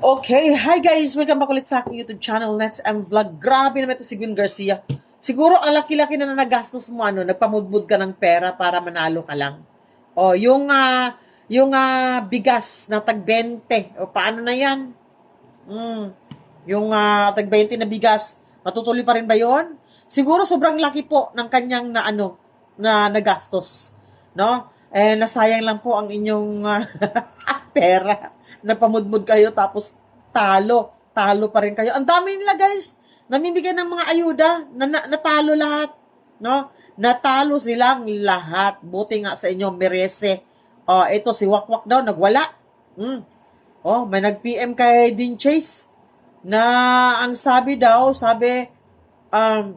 Okay, hi guys! Welcome back ulit sa aking YouTube channel, Let's M Vlog. Grabe naman ito si Gwen Garcia. Siguro ang laki-laki na nagastos mo, ano, nagpamudmud ka ng pera para manalo ka lang. O, yung, ah, yung ah, bigas na tag 20, o paano na yan? Mm, yung ah, tag 20 na bigas, matutuloy pa rin ba yon? Siguro sobrang laki po ng kanyang na ano, na nagastos. No? Eh, nasayang lang po ang inyong ah, pera. Napamudmud kayo tapos talo. Talo pa rin kayo. Ang dami nila guys. Namimigay ng mga ayuda. Na, na, natalo lahat. No? Natalo silang lahat. Buti nga sa inyo, merese. Oh, ito si Wakwak daw, nagwala. Mm. Oh, may nag-PM kay Dean Chase na ang sabi daw, sabi, um,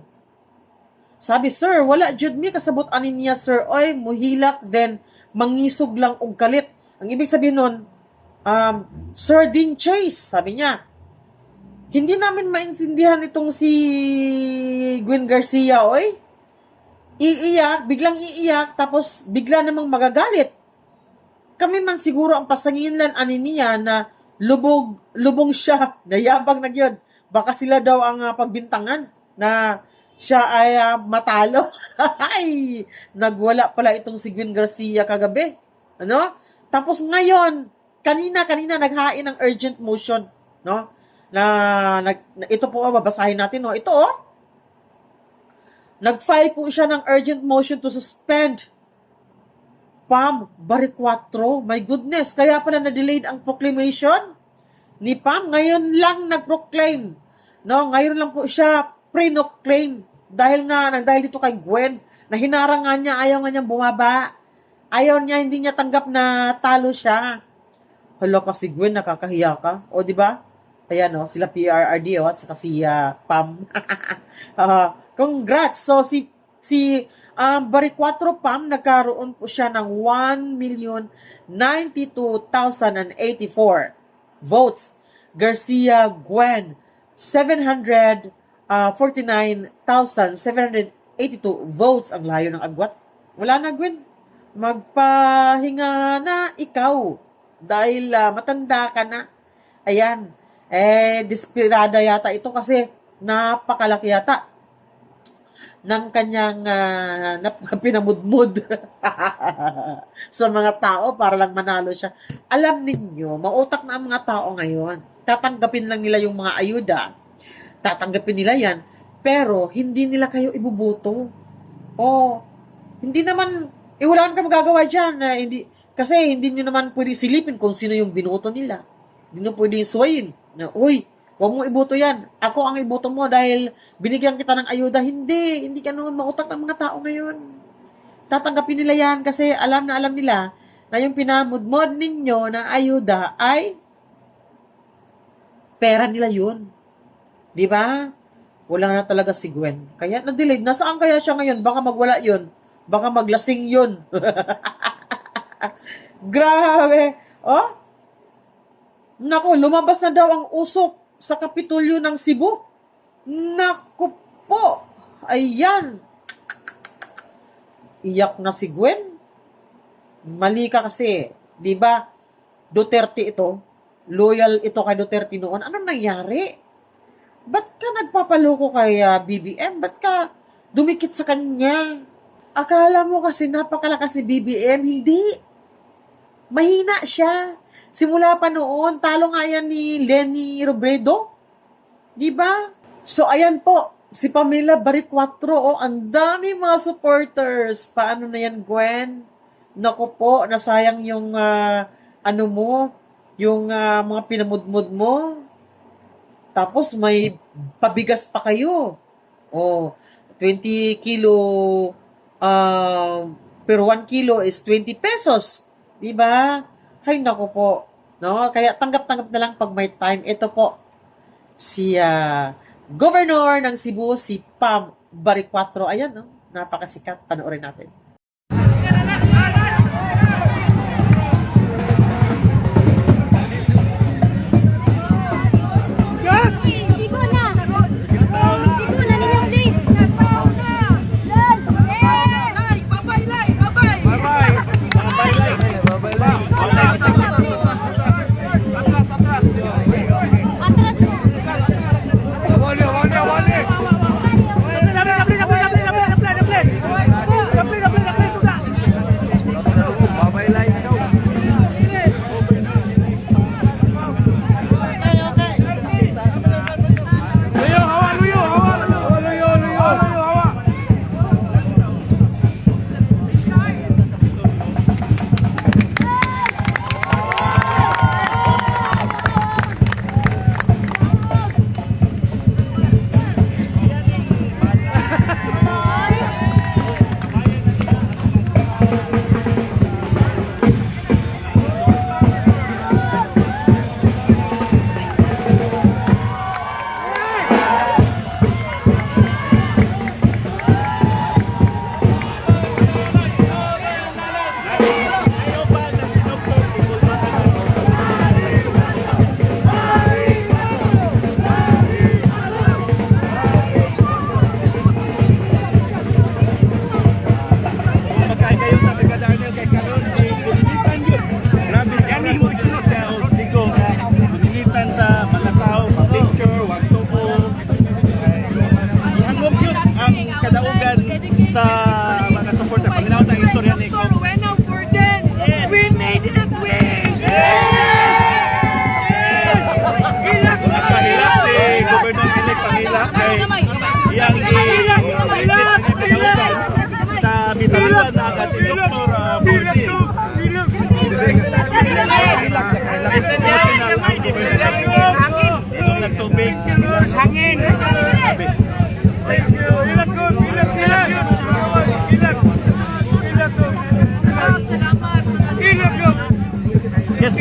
sabi, sir, wala jud mi kasabot anin niya, sir. Oy, muhilak, then mangisog lang og kalit. Ang ibig sabihin nun, um, Dean Chase, sabi niya, hindi namin maintindihan itong si Gwen Garcia, oy. Iiyak, biglang iiyak, tapos bigla namang magagalit. Kami man siguro ang pasanginlan ani niya na lubog, lubong siya, nayabang na yun. Baka sila daw ang ah, pagbintangan na siya ay ah, matalo. ay, nagwala pala itong si Gwen Garcia kagabi. Ano? Tapos ngayon, kanina kanina naghain ng urgent motion, no? Na, nag, na ito po oh, babasahin natin, no? Ito oh. Nag-file po siya ng urgent motion to suspend Pam Baricuatro. My goodness, kaya pala na-delayed ang proclamation ni Pam. Ngayon lang nag-proclaim. No, ngayon lang po siya pre-proclaim dahil nga dahil dito kay Gwen na hinarang nga niya, ayaw nga niya bumaba. Ayaw niya, hindi niya tanggap na talo siya. Hala ka si Gwen, nakakahiya ka. O, di ba? Ayan, o, sila PRRD, o, at saka si ah, Pam. Ah, congrats! So, si, si um, Baricuatro Pam, nagkaroon po siya ng 1,092,084 votes. Garcia Gwen, ah, 749,782 votes. Ang layo ng agwat. Wala na, Gwen. Magpahinga na ikaw dahil ah, matanda ka na. Ayan. Eh, desperada yata ito kasi napakalaki yata ng kanyang nap- pinamudmud sa mga tao para lang manalo siya. Alam ninyo, mautak na ang mga tao ngayon. Tatanggapin lang nila yung mga ayuda. Tatanggapin nila yan. Pero, hindi nila kayo ibubuto. O, hindi naman, eh wala kang magagawa dyan. Na hindi, kasi hindi nyo naman pwede silipin kung sino yung binoto nila. Hindi nyo pwede swayin. Na, uy, huwag mo iboto yan. Ako ang iboto mo dahil binigyan kita ng ayuda. Hindi, hindi ka naman mautak ng mga tao ngayon. Tatanggapin nila yan kasi alam na alam nila na yung pinamudmod ninyo na ayuda ay pera nila yun. Di ba? Wala na talaga si Gwen. Kaya na-delayed. Nasaan kaya siya ngayon? Baka magwala yun. Baka maglasing yun. Grabe. Oh? Nako, lumabas na daw ang usok sa Kapitolyo ng Cebu. Naku po. Ayan. Iyak na si Gwen. Mali ka kasi. Di ba? Duterte ito. Loyal ito kay Duterte noon. Anong nangyari? Ba't ka nagpapaloko kay ah, BBM? Ba't ka dumikit sa kanya? Akala mo kasi napakalakas si BBM. Hindi. Mahina siya. Simula pa noon, talo nga yan ni Lenny Robredo. Di ba? So, ayan po. Si Pamela Baricuatro. Oh, ang dami mga supporters. Paano na yan, Gwen? Naku po, nasayang yung ah, ano mo, yung ah, mga pinamudmud mo. Tapos may pabigas pa kayo. Oh, 20 kilo um, per 1 kilo is 20 pesos. 'Di ba? Hay nako po. No? Kaya tanggap-tanggap na lang pag may time. Ito po si ah, Governor ng Cebu si Pam Baricuatro. Ayan, no? Napakasikat. Panoorin natin.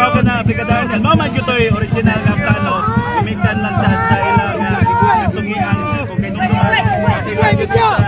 Bago na pigadaran yan. Mama gyutoy original nga plano gamitan lang sa dahil nga kasungian kung kay nung dumaan.